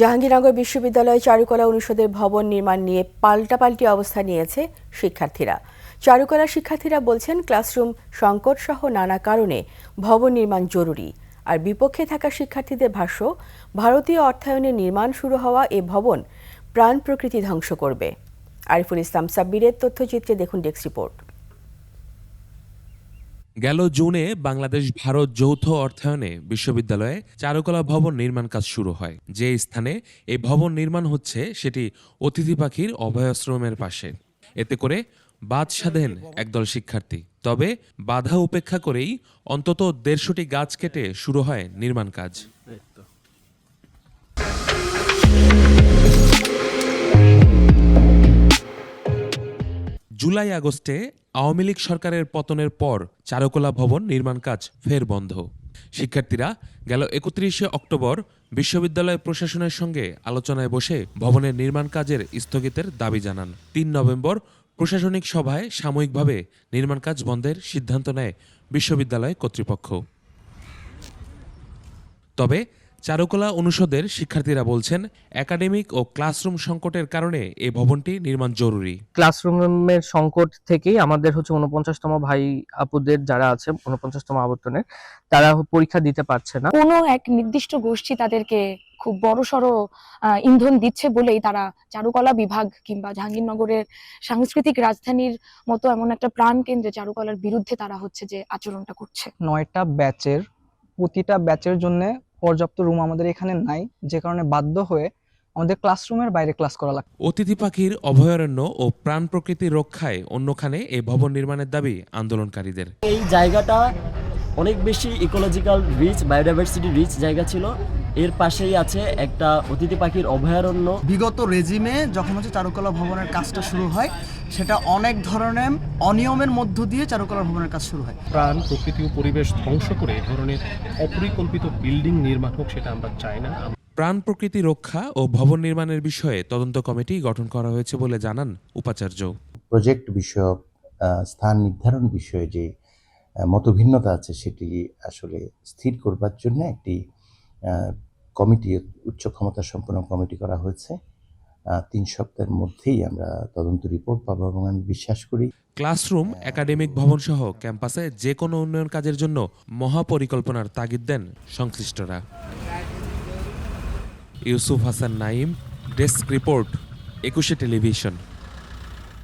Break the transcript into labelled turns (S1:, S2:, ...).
S1: জাহাঙ্গীরনগর বিশ্ববিদ্যালয় চারুকলা অনুষদের ভবন নির্মাণ নিয়ে পাল্টাপাল্টি অবস্থান নিয়েছে শিক্ষার্থীরা। চারুকলা শিক্ষার্থীরা বলছেন, ক্লাসরুম সংকট সহ নানা কারণে ভবন নির্মাণ জরুরি। আর বিপক্ষে থাকা শিক্ষার্থীদের ভাষ্য, ভারতীয় অর্থায়নে নির্মাণ শুরু হওয়া এ ভবন প্রাণ প্রকৃতি ধ্বংস করবে। আরিফুল ইসলাম সাব্বিরের তথ্যচিত্রে দেখুন ডেস্ক রিপোর্ট।
S2: গেল জুনে বাংলাদেশ ভারত যৌথ অর্থায়নে বিশ্ববিদ্যালয়ে চারুকলা ভবন নির্মাণ কাজ শুরু হয়। যে স্থানে এই ভবন নির্মাণ হচ্ছে সেটি অতিথি পাখির অভয়াশ্রমের পাশে। এতে করে বাদ সাধেন একদল শিক্ষার্থী। তবে বাধা উপেক্ষা করেই অন্তত দেড়শোটি গাছ কেটে শুরু হয় নির্মাণ কাজ। জুলাই আগস্টে আওয়ামী লীগ সরকারের পতনের পর চারুকলা ভবন নির্মাণ কাজ ফের বন্ধ। শিক্ষার্থীরা গেল একত্রিশে অক্টোবর বিশ্ববিদ্যালয় প্রশাসনের সঙ্গে আলোচনায় বসে ভবনের নির্মাণ কাজের স্থগিতের দাবি জানান। তিন নভেম্বর প্রশাসনিক সভায় সাময়িকভাবে নির্মাণ কাজ বন্ধের সিদ্ধান্ত নেয় বিশ্ববিদ্যালয় কর্তৃপক্ষ। তবে চারুকলা অনুষদের শিক্ষার্থীরা বলছেন একাডেমিক ও ক্লাসরুম সংকটের কারণে এই ভবনটি নির্মাণ জরুরি।
S3: ক্লাসরুমের সংকট থেকেই আমাদের হচ্ছে উনপঞ্চাশতম ভাই আপুদের যারা আছে উনপঞ্চাশতম আবর্তনের তারা পরীক্ষা দিতে পারছে না।
S4: কোনো এক নির্দিষ্ট গোষ্ঠী তাদেরকে খুব বড়সড় আহ, ইন্ধন দিচ্ছে বলেই তারা চারুকলা বিভাগ কিংবা জাহাঙ্গীরনগরের সাংস্কৃতিক রাজধানীর মতো এমন একটা প্রাণ কেন্দ্রে চারুকলার বিরুদ্ধে তারা হচ্ছে যে আচরণটা করছে।
S5: নয়টা ব্যাচের প্রতিটা ব্যাচের জন্য পর্যাপ্ত রুম আমাদের এখানে নাই যে কারণে বাধ্য হয়ে আমাদের ক্লাসরুমের বাইরে ক্লাস করা লাগে
S2: অতিথি পাখির অভয়ারণ্য ও প্রাণ প্রকৃতি রক্ষায় অন্যখানে এই ভবন নির্মাণের দাবি আন্দোলনকারীদের।
S6: এই জায়গাটা অনেক বেশি ইকোলজিক্যাল রিচ বায়োডাইভার্সিটি রিচ জায়গা ছিল। এর পাশেই আছে একটা অতিথি পাখির অভয়ারণ্য।
S7: বিগত রেজিমে যখন হচ্ছে চারুকলা ভবনের কাজটা শুরু হয় সেটা অনেক ধরনের অনিয়মের মধ্য দিয়ে চারুকলা ভবনের কাজ শুরু হয়।
S8: প্রাণ প্রকৃতি ও পরিবেশ ধ্বংস করে এ ধরনের অপরিকল্পিত বিল্ডিং নির্মাণ হোক সেটা আমরা চাই না।
S2: প্রাণ প্রকৃতি রক্ষা ও ভবন নির্মাণের বিষয়ে তদন্ত কমিটি গঠন করা হয়েছে বলে জানান উপাচার্য।
S9: প্রজেক্ট বিষয়ক স্থান নির্ধারণ বিষয়ে যে মতভিন্নতা আছে সেটি আসলে স্থির করবার জন্য একটি আহ, কমিটি উচ্চ ক্ষমতা সম্পন্ন কমিটি করা হয়েছে। তিন সপ্তাহের মধ্যেই আমরা তদন্ত রিপোর্ট পাবো এবং আমি বিশ্বাস করি
S2: ক্লাসরুম একাডেমিক ভবন সহ ক্যাম্পাসে যে কোনো উন্নয়ন কাজের জন্য মহাপরিকল্পনার তাগিদ দেন সংশ্লিষ্টরা। Yusuf Hasan Naim desk report Ekushey television.